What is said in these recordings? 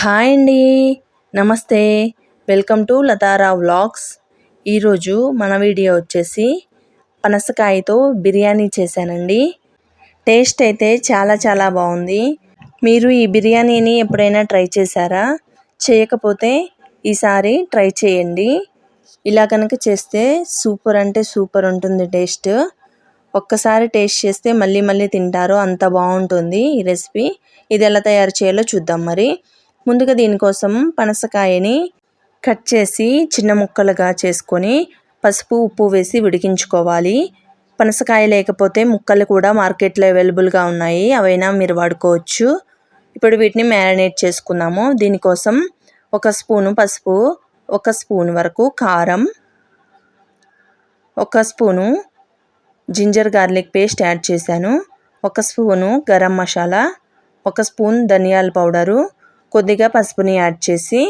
Hi అండి. నమస్తే. Welcome to లతారా వ్లాగ్స్. ఈరోజు మన వీడియో వచ్చేసి పనసకాయతో బిర్యానీ చేశానండి. టేస్ట్ అయితే చాలా చాలా బాగుంది. మీరు ఈ బిర్యానీని ఎప్పుడైనా ట్రై చేశారా? చేయకపోతే ఈసారి ట్రై చేయండి. ఇలా కనుక చేస్తే సూపర్ అంటే సూపర్ ఉంటుంది టేస్ట్. ఒక్కసారి టేస్ట్ చేస్తే మళ్ళీ మళ్ళీ తింటారు. అంత బాగుంటుంది ఈ రెసిపీ. ఇది ఎలా తయారు చేయాలో చూద్దాం మరి. ముందుగా దీనికోసం పనసకాయని కట్ చేసి చిన్న ముక్కలుగా చేసుకొని పసుపు ఉప్పు వేసి ఉడికించుకోవాలి పనసకాయ లేకపోతే ముక్కలు కూడా మార్కెట్లో అవైలబుల్గా ఉన్నాయి. అవైనా మీరు వాడుకోవచ్చు. ఇప్పుడు వీటిని మ్యారినేట్ చేసుకుందాము. దీనికోసం ఒక స్పూను పసుపు ఒక స్పూన్ వరకు కారం ఒక spoon ginger garlic paste add చేశాను. ఒక స్పూను గరం మసాలా ఒక స్పూన్ ధనియాల పౌడరు కొద్దిగా పసుపుని యాడ్ చేసి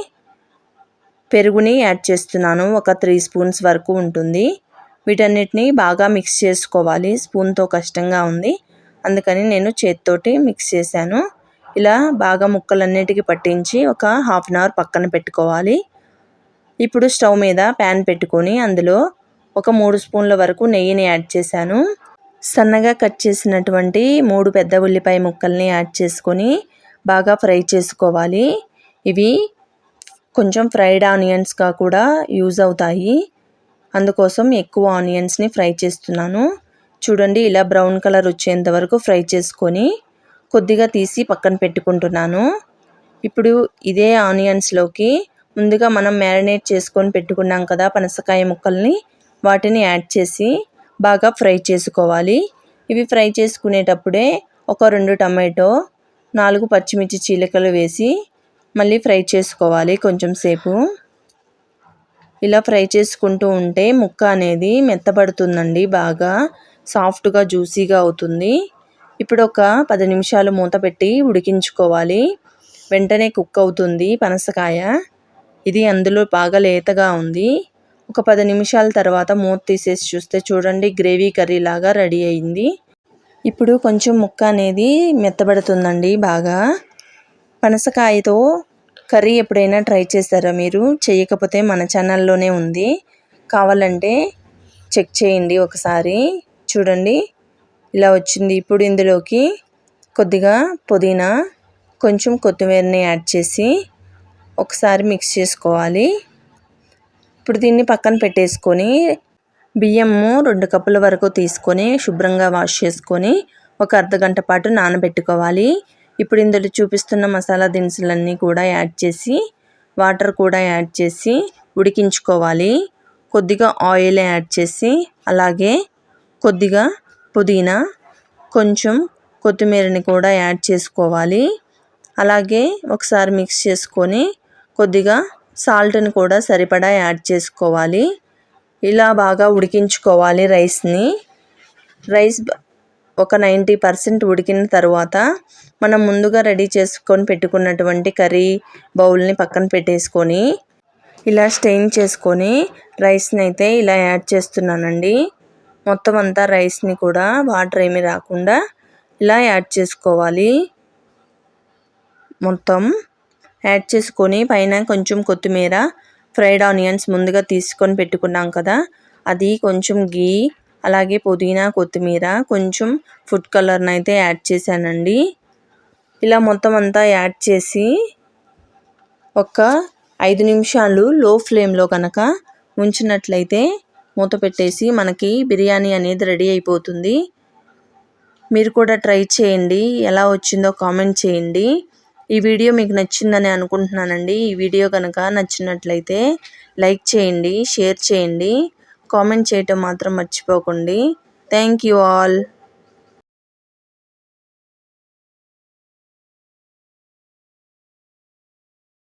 పెరుగుని యాడ్ చేస్తున్నాను. ఒక త్రీ స్పూన్స్ వరకు ఉంటుంది. వీటన్నిటిని బాగా మిక్స్ చేసుకోవాలి. స్పూన్తో కష్టంగా ఉంది. అందుకని నేను చేతితోటి మిక్స్ చేశాను. ఇలా బాగా ముక్కలన్నిటికీ పట్టించి ఒక హాఫ్ అన్ అవర్ పక్కన పెట్టుకోవాలి. ఇప్పుడు స్టవ్ మీద ప్యాన్ పెట్టుకొని అందులో ఒక మూడు స్పూన్ల వరకు నెయ్యిని యాడ్ చేశాను. సన్నగా కట్ చేసినటువంటి మూడు పెద్ద ఉల్లిపాయ ముక్కల్ని యాడ్ చేసుకొని బాగా ఫ్రై చేసుకోవాలి. ఇవి కొంచెం ఫ్రైడ్ ఆనియన్స్గా కూడా యూజ్ అవుతాయి. అందుకోసం ఎక్కువ ఆనియన్స్ని ఫ్రై చేస్తున్నాను. చూడండి ఇలా బ్రౌన్ కలర్ వచ్చేంత వరకు ఫ్రై చేసుకొని కొద్దిగా తీసి పక్కన పెట్టుకుంటున్నాను. ఇప్పుడు ఇదే ఆనియన్స్లోకి ముందుగా మనం మ్యారినేట్ చేసుకొని పెట్టుకున్నాం కదా పనసకాయ ముక్కల్ని వాటిని యాడ్ చేసి బాగా ఫ్రై చేసుకోవాలి. ఇవి ఫ్రై చేసుకునేటప్పుడే ఒక రెండు టమాటో నాలుగు పచ్చిమిర్చి చీలికలు వేసి మళ్ళీ ఫ్రై చేసుకోవాలి కొంచెం సేపు. ఇలా ఫ్రై చేసుకుంటూ ఉంటే ముక్క అనేది మెత్తబడుతుందండి బాగా సాఫ్ట్గా జ్యూసీగా అవుతుంది. ఇప్పుడు ఒక పది నిమిషాలు మూత పెట్టి ఉడికించుకోవాలి. వెంటనే కుక్ అవుతుంది పనసకాయ. ఇది అందులో బాగా లేతగా ఉంది. ఒక పది నిమిషాల తర్వాత మూత తీసేసి చూస్తే చూడండి గ్రేవీ కర్రీ లాగా రెడీ అయింది. ఇప్పుడు కొంచెం ముక్క అనేది మెత్తబడుతుందండి బాగా. పనసకాయతో కర్రీ ఎప్పుడైనా ట్రై చేస్తారా మీరు? చేయకపోతే మన ఛానల్లోనే ఉంది. కావాలంటే చెక్ చేయండి ఒకసారి. చూడండి. ఇలా వచ్చింది. ఇప్పుడు ఇందులోకి కొద్దిగా పుదీనా కొంచెం కొత్తిమీరని యాడ్ చేసి ఒకసారి మిక్స్ చేసుకోవాలి. ఇప్పుడు దీన్ని పక్కన పెట్టేసుకొని బియ్యము రెండు కప్పుల వరకు తీసుకొని శుభ్రంగా వాష్ చేసుకొని ఒక అర్ధగంట పాటు నానబెట్టుకోవాలి. ఇప్పుడు ఇందులో చూపిస్తున్న మసాలా దినుసులన్నీ కూడా యాడ్ చేసి వాటర్ కూడా యాడ్ చేసి ఉడికించుకోవాలి. కొద్దిగా ఆయిల్ యాడ్ చేసి అలాగే కొద్దిగా పుదీనా కొంచెం కొత్తిమీరని కూడా యాడ్ చేసుకోవాలి. అలాగే ఒకసారి మిక్స్ చేసుకొని కొద్దిగా సాల్ట్ని కూడా సరిపడా యాడ్ చేసుకోవాలి. ఇలా బాగా ఉడికించుకోవాలి రైస్ని. రైస్ ఒక నైంటీ పర్సెంట్ ఉడికిన తర్వాత మనం ముందుగా రెడీ చేసుకొని పెట్టుకున్నటువంటి కర్రీ బౌల్ని పక్కన పెట్టేసుకొని ఇలా స్టెయిన్ చేసుకొని రైస్ని అయితే ఇలా యాడ్ చేస్తున్నానండి. మొత్తం అంతా రైస్ని కూడా వాటర్ ఏమీ రాకుండా ఇలా యాడ్ చేసుకోవాలి. మొత్తం యాడ్ చేసుకొని పైన కొంచెం కొత్తిమీర ఫ్రైడ్ ఆనియన్స్ ముందుగా తీసుకొని పెట్టుకున్నాం కదా అది కొంచెం గీ అలాగే పుదీనా కొత్తిమీర కొంచెం ఫుడ్ కలర్ని అయితే యాడ్ చేశానండి. ఇలా మొత్తం అంతా యాడ్ చేసి ఒక ఐదు నిమిషాలు లో ఫ్లేమ్లో కనుక ఉంచినట్లయితే మూత పెట్టేసి మనకి బిర్యానీ అనేది రెడీ అయిపోతుంది. మీరు కూడా ట్రై చేయండి ఎలా వచ్చిందో కామెంట్ చేయండి. ఈ వీడియో మీకు నచ్చిందని అనుకుంటున్నానండి. ఈ వీడియో కనుక నచ్చినట్లయితే లైక్ చేయండి షేర్ చేయండి కామెంట్ చేయటం మాత్రం మర్చిపోకండి. Thank you all.